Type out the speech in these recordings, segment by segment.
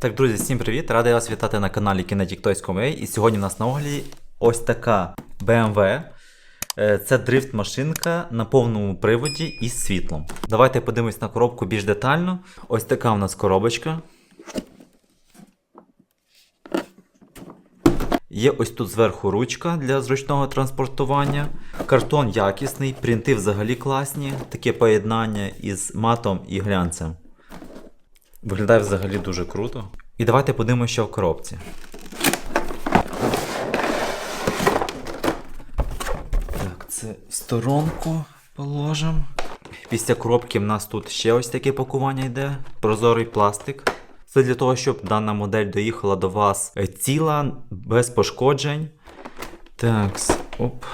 Так, друзі, всім привіт! Радий вас вітати на каналі Kinetic.com.ua І сьогодні у нас на огляді ось така BMW. Е, Це дрифт-машинка на повному приводі із світлом. Давайте подивимось на коробку більш детально. Ось така у нас коробочка. Є ось тут зверху ручка для зручного транспортування. Картон якісний, принти взагалі класні. Таке поєднання із матом і глянцем. Виглядає взагалі дуже круто. І давайте подивимося, що в коробці. Так, це сторонку положимо. Після коробки в нас тут ще ось таке пакування йде. Прозорий пластик. Це для того, щоб дана модель доїхала до вас е, ціла, без пошкоджень. Так, оп.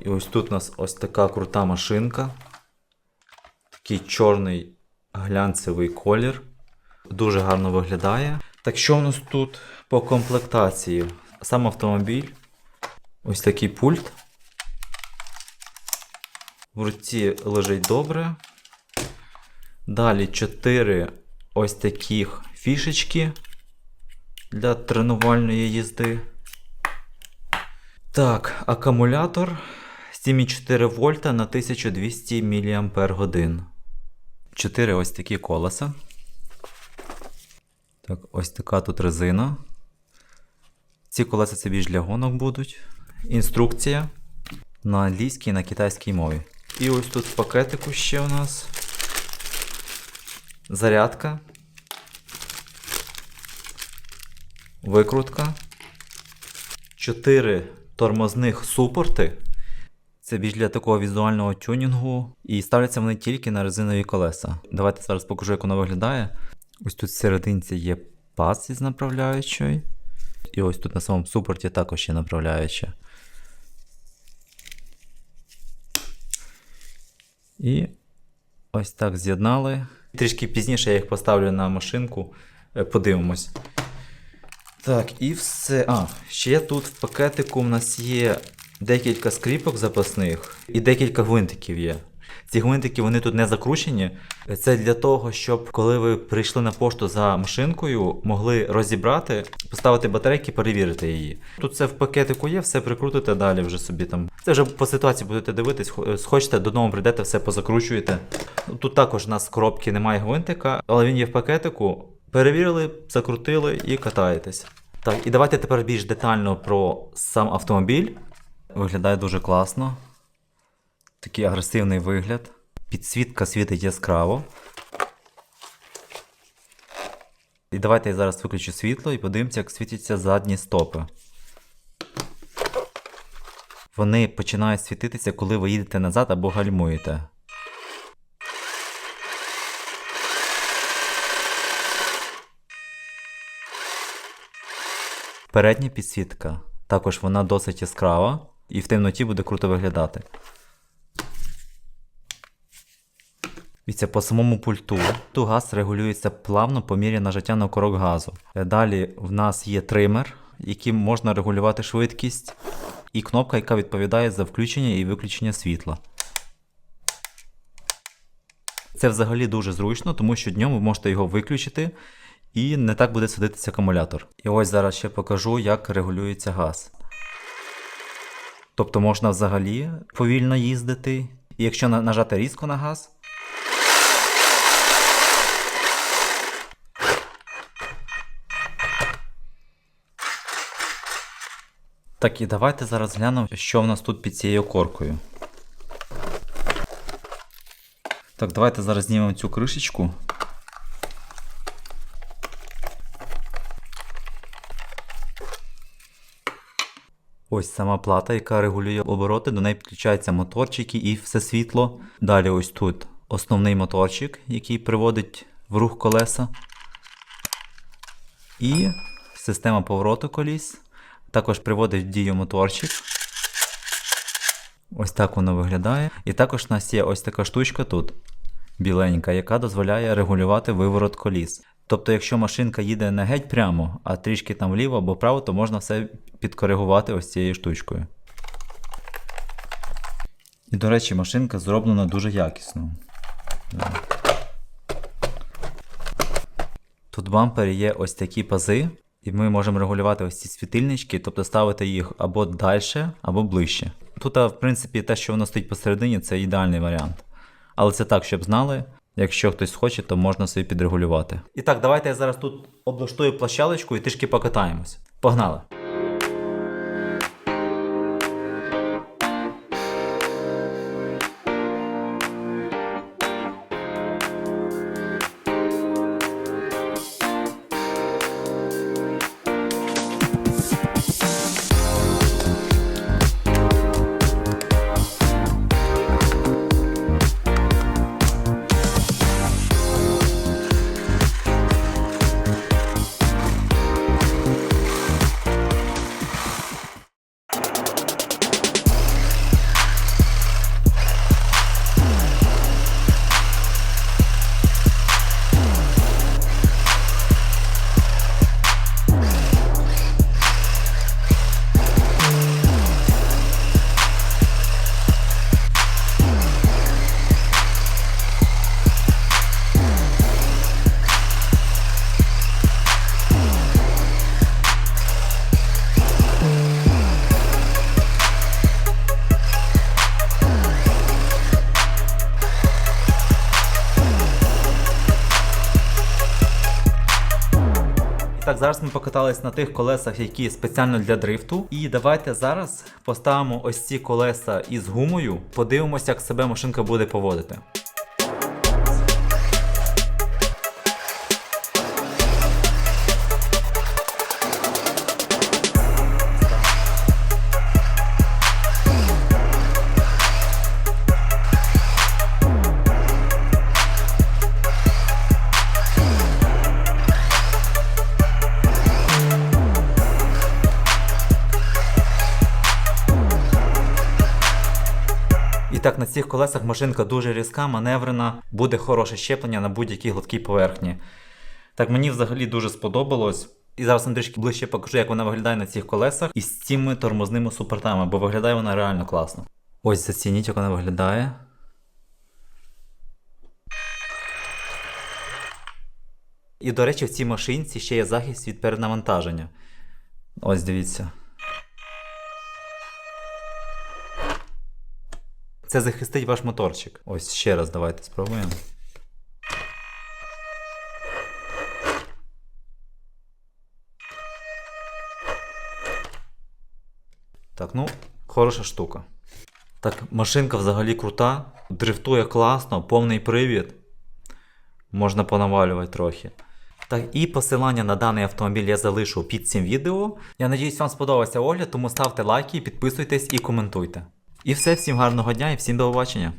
І ось тут у нас ось така крута машинка. Такий чорний глянцевий колір. Дуже гарно виглядає. Так що у нас тут по комплектації? Сам автомобіль. Ось такий пульт. В руці лежить добре. Далі 4 ось таких фішечки для тренувальної їзди. Так, акумулятор 7,4 вольта на 1200 мАч. 4 ось такі колеса. Так, ось така тут резина. Ці колеса це більш для гонок будуть. Інструкція на англійській і на китайській мові. І ось тут пакетику ще у нас зарядка. Викрутка. 4 тормозних супорти. Це більш для такого візуального тюнінгу. І ставляться вони тільки на резинові колеса. Давайте зараз покажу, як воно виглядає. Ось тут в серединці є пас із направляючою. І ось тут на самому супорті також є направляюча. І ось так з'єднали. Трішки пізніше я їх поставлю на машинку. Е, Подивимось. Так, і все. А, ще тут в пакетику в нас є декілька скріпок запасних і декілька гвинтиків є. Ці гвинтики вони тут не закручені. Це для того, щоб коли ви прийшли на пошту за машинкою, могли розібрати, поставити батарейки, перевірити її. Тут все в пакетику є, все прикрутите далі вже собі там. Це вже по ситуації будете дивитись, схочете, додому прийдете, все позакручуєте. Тут також у нас в коробці немає гвинтика, але він є в пакетику. Перевірили, закрутили і катаєтесь. Так, і давайте тепер більш детально про сам автомобіль. Виглядає дуже класно. Такий агресивний вигляд. Підсвітка світить яскраво. І давайте я зараз виключу світло і подивимося, як світяться задні стопи. Вони починають світитися, коли ви їдете назад або гальмуєте. Передня підсвітка. Також вона досить яскрава і в темноті буде круто виглядати. Дивіться, по самому пульту ту газ регулюється плавно по мірі нажаття на курок газу. Е, Далі в нас є тример, яким можна регулювати швидкість, і кнопка, яка відповідає за включення і виключення світла. Це взагалі дуже зручно, тому що днем ви можете його виключити і не так буде садитися акумулятор. І ось зараз ще покажу, як регулюється газ. Тобто можна взагалі повільно їздити, і якщо нажати різко на газ, Так, і давайте зараз глянемо, що в нас тут під цією коркою. Так, давайте зараз знімемо цю кришечку. Ось сама плата, яка регулює обороти, до неї підключаються моторчики і все світло. Далі ось тут основний моторчик, який приводить в рух колеса. І система повороту коліс. Також приводить в дію моторчик. Ось так воно виглядає. І також у нас є ось така штучка тут, біленька, яка дозволяє регулювати виворот коліс. Тобто, якщо машинка їде не геть прямо, а трішки там вліво або вправо, то можна все підкоригувати ось цією штучкою. І, до речі, машинка зроблена дуже якісно. Тут в бампері є ось такі пази, і ми можемо регулювати ось ці світильнички, тобто ставити їх або далі, або ближче. Тут, в принципі, те, що воно стоїть посередині, це ідеальний варіант. Але це так, щоб знали. Якщо хтось хоче, то можна собі підрегулювати. І так, давайте я зараз тут облаштую площадочку і трішки покатаємось. Погнали! Так, зараз ми покатались на тих колесах, які спеціально для дрифту. І давайте зараз поставимо ось ці колеса із гумою, подивимося, як себе машинка буде поводити. І так, на цих колесах машинка дуже різка, маневрена, буде хороше щеплення на будь-якій гладкій поверхні. Так, мені взагалі дуже сподобалось. І зараз вам трішки ближче покажу, як вона виглядає на цих колесах із цими тормозними супортами, бо виглядає вона реально класно. Ось зацініть, як вона виглядає. І, до речі, в цій машинці ще є захист від перенавантаження. Ось дивіться. Це захистить ваш моторчик. Ось ще раз давайте спробуємо. Так, ну, хороша штука. Так, машинка взагалі крута, дрифтує класно, повний привід. Можна понавалювати трохи. Так, і посилання на даний автомобіль я залишу під цим відео. Я надіюсь, вам сподобався огляд, тому ставте лайки, підписуйтесь і коментуйте. І все, всім гарного дня і всім до побачення.